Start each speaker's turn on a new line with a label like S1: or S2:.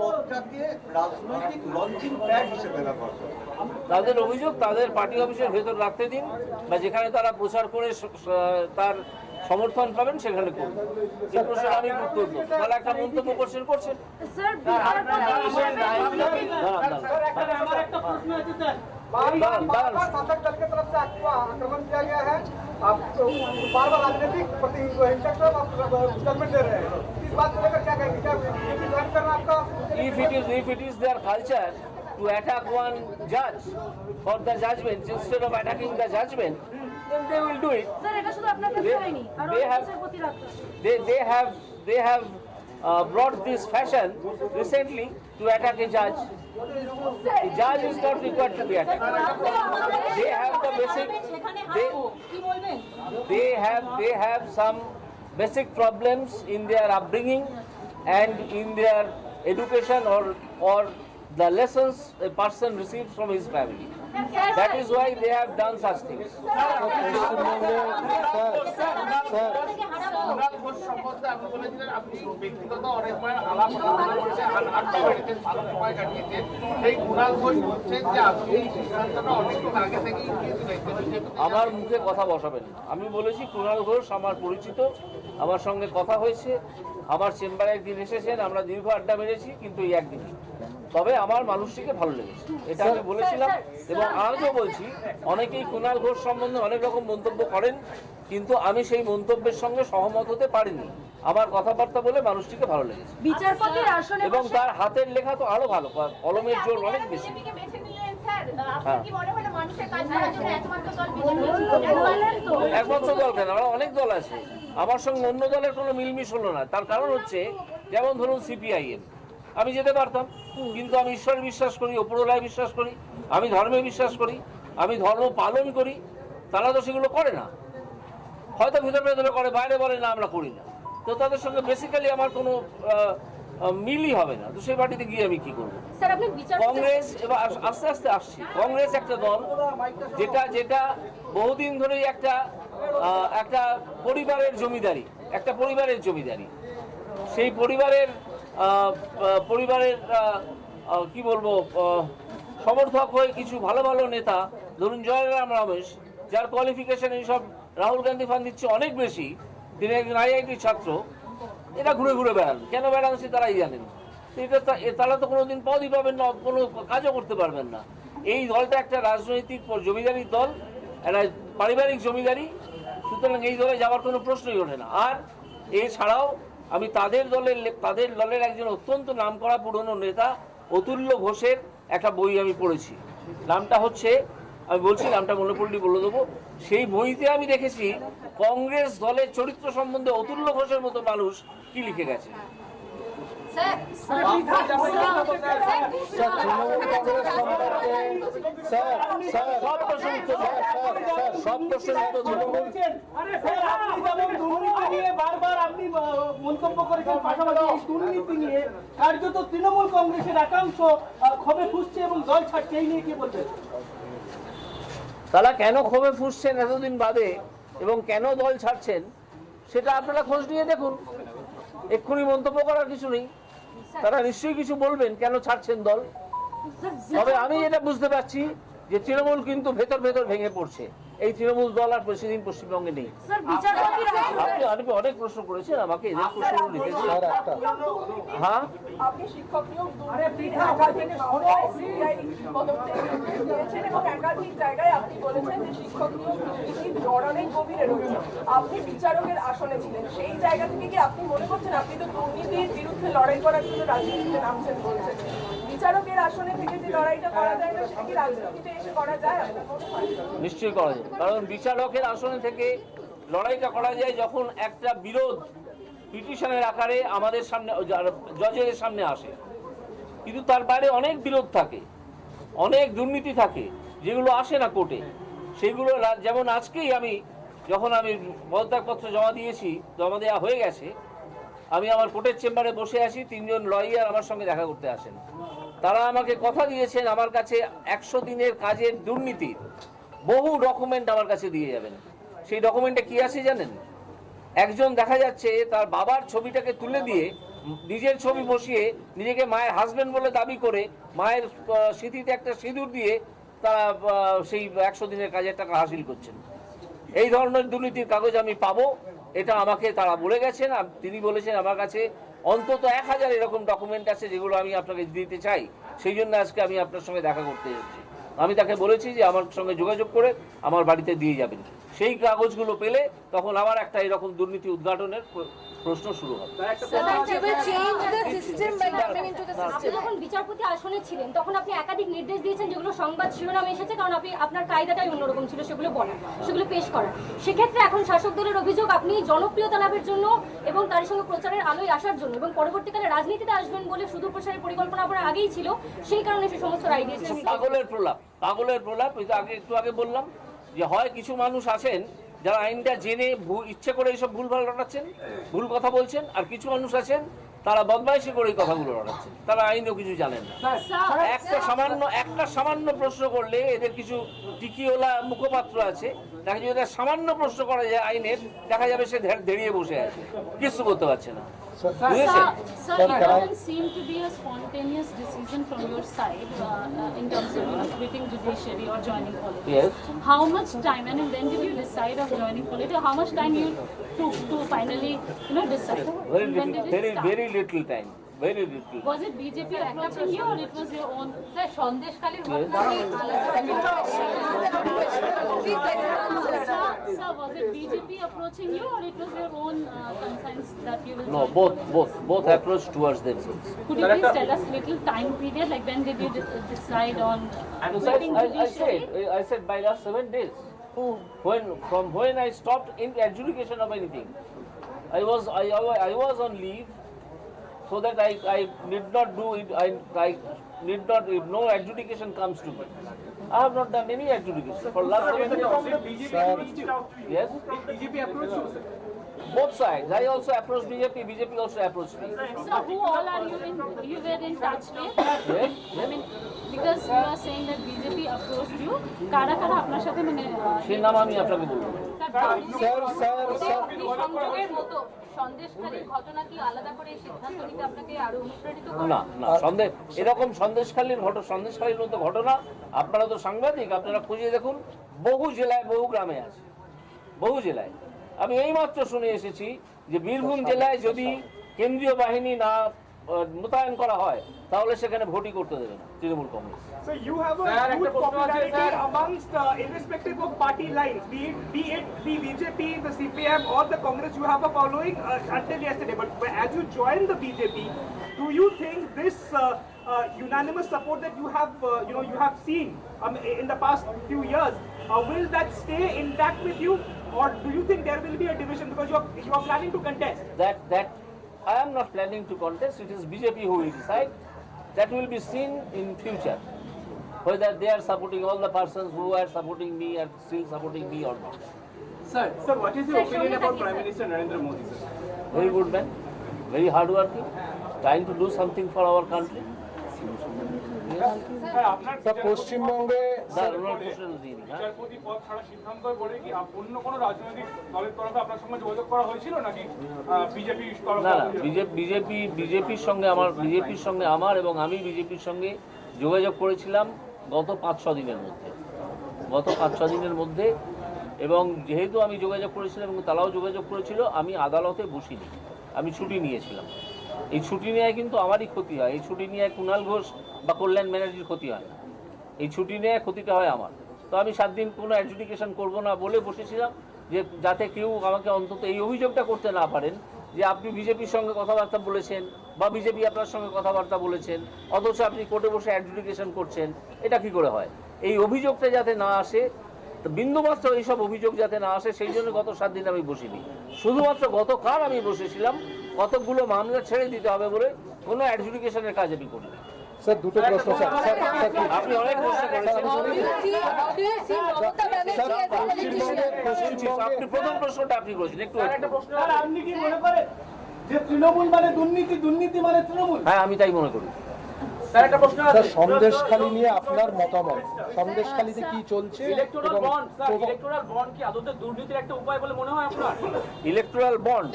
S1: পদটাকে রাজনৈতিক launching pad হিসেবে ব্যবহার করে
S2: তাদের অভিযোগ তাদের পার্টি অফিসের ভেতর রাখতে দিন বা যেখানে তারা প্রচার করে স- স- তার সমর্থন পাবেন সেখানে করুন এই প্রশ্নের আমি উত্তর দেবো তাহলে একটা মন্তব্য করছেন করছেন
S3: স্যার বিহার
S2: দাঁড়ান, দাঁড়ান।
S4: আমার একটা প্রশ্ন আছে স্যার
S2: দাঁড়ান, দাঁড়ান।
S5: शासक दल की तरफ से आपको आक्रमण किया गया है आप तो बार बार राजनीतिक प्रति हिंसक को आप स्टेटमेंट दे रहे हैं
S2: If it is if it is their culture to attack one judge for the judgment instead of attacking the judgment, then they will do it.
S3: They,
S2: they have they, they have they have uh, brought this fashion recently to attack a judge. The judge is not required to be attacked. They have the basic. They, they have they have some basic problems in their upbringing and in their education or or the lessons a person receives from his family that is why they have done such things. আমার মুখে কথা বসাবেন। আমি বলেছি, কুণাল ঘোষ আমার পরিচিত, আমার সঙ্গে কথা হয়েছে। আমার চেম্বারে একদিন এসেছেন, আমরা দীর্ঘ আড্ডা মেরেছি, কিন্তু এই একদিন তবে আমার মানুষটিকে ভালো লেগেছে। এটা আমি বলেছিলাম এবং আজও বলছি অনেকেই কুণাল ঘোষ সম্বন্ধে অনেক রকম মন্তব্য করেন কিন্তু আমি সেই মন্তব্যের সঙ্গে সহমত হতে পারিনি। আমার কথাবার্তা বলে মানুষটিকে ভালো লেগেছে।
S3: বিচারপতির আসনে
S2: এবং তার হাতের লেখা তো আরও ভালো কলমের জোর অনেক বেশি। হ্যাঁ।
S6: কি না মানুষের কাজ করার জন্য একমাত্র দল বিজেপি
S3: বললেন তো।
S2: একমাত্র দল কেন? আমরা অনেক দল আছে। আমার সঙ্গে অন্য দলের কোনো মিলমিশ হলো না। তার কারণ হচ্ছে যেমন ধরুন সিপিআইএম। আমি যেতে পারতাম। কিন্তু আমি ঈশ্বরে বিশ্বাস করি ওপরওয়ালায় বিশ্বাস করি আমি ধর্মে বিশ্বাস করি আমি ধর্ম পালন করি তারা তো সেগুলো করে না। হয়তো ভিতরে ভেতরে করে বাইরে বলে না আমরা করি না। তো তাদের সঙ্গে বেসিক্যালি আমার কোনো মিলই হবে না। তো সেই পার্টিতে গিয়ে আমি কি করব? কংগ্রেস এবার আস্তে আস্তে আসছি। কংগ্রেস একটা দল যেটা যেটা বহুদিন ধরেই একটা একটা পরিবারের জমিদারি একটা পরিবারের জমিদারি। সেই পরিবারের পরিবারের কি বলব সমর্থক হয়ে কিছু ভালো ভালো নেতা, ধরুন জয়রাম রমেশ, যার কোয়ালিফিকেশন এইসব রাহুল গান্ধী ফান দিচ্ছে অনেক বেশি, তিনি একজন আইআইটি ছাত্র, এরা ঘুরে ঘুরে বেড়ান। কেন বেড়ান সে তারাই জানেন। এটা তারা তো কোনোদিন পদই পাবেন না, কোনো কাজও করতে পারবেন না। এই দলটা একটা রাজনৈতিক জমিদারি দল, একটা পারিবারিক জমিদারি, সুতরাং এই দলে যাওয়ার কোনো প্রশ্নই ওঠে না। আর এছাড়াও আমি তাদের দলের তাদের দলের একজন অত্যন্ত নামকরা পুরনো নেতা অতুল্য ঘোষের একটা বই আমি পড়েছি নামটা হচ্ছে আমি বলছি নামটা মনে পড়লি বলে দেবো সেই বইতে আমি দেখেছি কংগ্রেস দলের চরিত্র সম্বন্ধে অতুল্য ঘোষের মতো মানুষ কি লিখে গেছে সব দেবো। সব প্রশ্নের উত্তর দেবো।
S4: বলছেন আরে স্যার আপনি যেমন দুর্নীতি নিয়ে বারবার আপনি আহ, মন্তব্য করেছেন পাশাপাশি এই দুর্নীতি নিয়ে কার্যত তৃণমূল কংগ্রেসের একাংশ ক্ষোভে ফুসছে এবং দল ছাড়ছে এই নিয়ে কি বলবেন?
S2: তারা কেন ক্ষোভে ফুসছেন এতদিন বাদে এবং কেন দল ছাড়ছেন সেটা আপনারা খোঁজ নিয়ে দেখুন। এক্ষুনি মন্তব্য করার কিছু নেই। তারা নিশ্চয়ই কিছু বলবেন কেন ছাড়ছেন দল? তবে আমি এটা বুঝতে পারছি যে তৃণমূল কিন্তু ভেতর ভেতর ভেঙে পড়ছে। এই তৃণমূল দল আর বেশিদিন পশ্চিমবঙ্গে নেই। আপনি অনেক অনেক প্রশ্ন করেছেন আমাকে এদের প্রশ্ন লিখেছি হ্যাঁ?
S7: আপনি বিচারকের আসনে ছিলেন। সেই জায়গা থেকে কি আপনি মনে করছেন আপনি তো দুর্নীতির বিরুদ্ধে লড়াই করার জন্য রাজনীতিতে নামছেন বলছেন? বিচারকের আসনে থেকে যে লড়াইটা করা যায় না সেটা কি রাজনীতিতে এসে করা যায়
S2: নিশ্চয়ই করা যায়। কারণ বিচারকের আসনে থেকে লড়াইটা করা যায় যখন একটা বিরোধ পিটিশনের আকারে আমাদের সামনে জজের সামনে আসে। কিন্তু তার বাইরে অনেক বিরোধ থাকে, অনেক দুর্নীতি থাকে, যেগুলো আসে না কোর্টে। সেগুলো যেমন আজকেই আমি, যখন আমি পদত্যাগপত্র জমা দিয়েছি, জমা দেওয়া হয়ে গেছে, আমি আমার কোর্টের চেম্বারে বসে আছি, তিনজন লয়ার আমার সঙ্গে দেখা করতে আসেন। তারা আমাকে কথা দিয়েছেন আমার কাছে একশো দিনের কাজের দুর্নীতির বহু ডকুমেন্ট আমার কাছে দিয়ে যাবেন। সেই ডকুমেন্টে কি আছে জানেন? একজন দেখা যাচ্ছে তার বাবার ছবিটাকে তুলে দিয়ে নিজের ছবি বসিয়ে নিজেকে মায়ের হাজবেন্ড বলে দাবি করে মায়ের স্মৃতিতে একটা সিঁদুর দিয়ে তারা সেই একশো দিনের কাজের টাকা হাসিল করছেন। এই ধরনের দুর্নীতির কাগজ আমি পাবো, এটা আমাকে তারা বলে গেছেন। আর তিনি বলেছেন আমার কাছে অন্তত এক হাজার এরকম ডকুমেন্ট আছে যেগুলো আমি আপনাকে দিতে চাই। সেই জন্য আজকে আমি আপনার সঙ্গে দেখা করতে এসেছি। আমি তাকে বলেছি যে আমার সঙ্গে যোগাযোগ করে আমার বাড়িতে দিয়ে যাবেন। সেই কাগজগুলো পেলে তখন আবার একটা এরকম দুর্নীতি উদ্ঘাটনের প্রশ্ন শুরু হবে।
S3: যখন বিচারপতি আসনে ছিলেন তখন আপনি একাধিক নির্দেশ দিয়েছেন যেগুলো সংবাদ শিরোনামে এসেছে কারণ আপনি আপনার কায়দাটাই অন্যরকম ছিল সেগুলো বলা সেগুলো পেশ করা। সেক্ষেত্রে এখন শাসক দলের অভিযোগ আপনি জনপ্রিয়তা লাভের জন্য এবং তার সঙ্গে প্রচারের আলোয় আসার জন্য এবং পরবর্তীকালে রাজনীতিতে আসবেন বলে প্রসারের পরিকল্পনা আপনার আগেই ছিল সেই কারণে সে সমস্ত রায় দিয়েছেন।
S2: পাগলের প্রলাপ পাগলের প্রলাপ আগে একটু আগে বললাম। যে হয় কিছু মানুষ আছেন যারা আইনটা জেনে ইচ্ছে করে এইসব ভুলভাল রটাচ্ছেন ভুল কথা বলছেন আর কিছু মানুষ আছেন তারা বদমাইশি করে এই কথাগুলো রটাচ্ছেন। তারা আইনও কিছু জানেন না। সামান্য একটা সামান্য প্রশ্ন করলে এদের কিছু টিকিওলা মুখপাত্র আছে তাকে যদি এদের সামান্য প্রশ্ন করা যায় আইনের দেখা যাবে সে দেরিয়ে বসে আছে। কিছু করতে পারছে না। Very little time very little.
S8: Was it BJP approaching you or it was your own?
S3: Sir, Shandeshkali's
S8: Sir, sir, was it BJP approaching you or it was your own uh, concerns that you will...
S2: No, both, both, both oh. approached towards themselves.
S8: Could you please tell us little time period, like when did you uh, decide on... Uh, so
S2: I, I,
S8: I
S2: said, I said by last seven days. Oh. When, from when I stopped in adjudication of anything. I was, I, I, I was on leave so that I, I need not do it. I, I need not if no adjudication comes to me. I have not done any adjudication for last seven days. Yes. Both sides. I also approached BJP. BJP also approached me.
S8: So who all are you in, you were in touch with?
S2: Yes.
S8: I mean, because you are saying that BJP approached you, কারা কারা আপনার সাথে মানে আহ,
S2: সেই নাম আমি আপনাকে বলবো না।
S3: সংযোগের মতো সন্দেশকালীন ঘটনা কি আলাদা করে সিদ্ধান্ত নিতে আপনাকে আরও অনুপ্রাণিত
S2: না না সন্দেহ এরকম সন্দেশখালীর ঘটনা সন্দেশখালীর মতো ঘটনা আপনারা তো সাংবাদিক আপনারা খুঁজে দেখুন বহু জেলায় বহু গ্রামে আছে। বহু জেলায়। আমি এইমাত্র শুনে এসেছি যে বীরভূম জেলায় যদি কেন্দ্রীয় বাহিনী না মোতায়েন করা হয় তাহলে সেখানে ভোটই করতে দেবে না Trinamool Congress
S5: So you have a huge popularity amongst, uh, irrespective of party lines, be it, be it the BJP, the CPM or the Congress, you have a following uh, until yesterday. But as you join the BJP, do you think this uh, uh, unanimous support that you have, uh, you know, you have seen um, in the past few years, uh, will that stay intact with you, or do you think there will be a division because you are you are planning to contest?
S2: that that I am not planning to contest. It is BJP who will decide. That will be seen in future. Whether they are supporting all the persons who are supporting me are still supporting me or not.
S5: Sir, sir, what is
S3: your opinion about Prime
S5: Minister Narendra Modi, sir?
S2: Very good man, very hardworking, trying to do something for our country.
S9: তা পশ্চিমবঙ্গে
S2: হ্যাঁ।
S10: বিচারপতি পদ ছাড়া সিদ্ধান্ত বলে কি অন্য কোনো রাজনৈতিক দলের তরফে আপনার সঙ্গে যোগাযোগ করা হয়েছিল নাকি? বিজেপি
S2: না না বিজেপি বিজেপির সঙ্গে আমার বিজেপির সঙ্গে আমার এবং আমি বিজেপির সঙ্গে যোগাযোগ করেছিলাম গত পাঁচ ছ দিনের মধ্যে। গত পাঁচ ছ দিনের মধ্যে এবং যেহেতু আমি যোগাযোগ করেছিলাম এবং তারাও যোগাযোগ করেছিল আমি আদালতে বসিনি। আমি ছুটি নিয়েছিলাম। এই ছুটি নেওয়ায় কিন্তু আমারই ক্ষতি হয়। এই ছুটি নিয়ে কুণাল ঘোষ বা কল্যাণ ব্যানার্জির ক্ষতি হয় না। এই ছুটি নেওয়া ক্ষতিটা হয় আমার। তো আমি সাত দিন কোনো অ্যাডজুডিকেশন করব না বলে বসেছিলাম যে যাতে কেউ আমাকে অন্তত এই অভিযোগটা করতে না পারেন যে আপনি বিজেপির সঙ্গে কথাবার্তা বলেছেন বা বিজেপি আপনার সঙ্গে কথাবার্তা বলেছেন, অথচ আপনি কোর্টে বসে অ্যাডজুডিকেশন করছেন, এটা কি করে হয়? এই অভিযোগটা যাতে না আসে বিন্দুমাত্র এইসব অভিযোগ যাতে না আসে, সেই জন্য গত সাত দিন আমি বসিনি। শুধুমাত্র গতকাল আমি বসেছিলাম কতগুলো মামলা ছেড়ে দিতে হবে বলে কোনো অ্যাডজুডিকেশনের কাজ আমি করি
S9: স্যার দুটো প্রশ্ন স্যার স্যার স্যার কি-
S2: আপনি অনেক প্রশ্ন করেছেন
S9: স্যার পশ্চিমবঙ্গে পশ্চিমবঙ্গে
S2: আপনি প্রথম প্রশ্নটা আপনি করেছেন একটু wait করুন।
S4: স্যার আপনি কি মনে করেন যে তৃণমূল মানে দুর্নীতি দুর্নীতি মানে তৃণমূল
S2: হ্যাঁ আমি তাই মনে করি
S9: স্যার নিয়ে আপনার মতামত সন্দেশখালীতে কি চলছে এবং
S2: ইলেকট্রাল বন্ড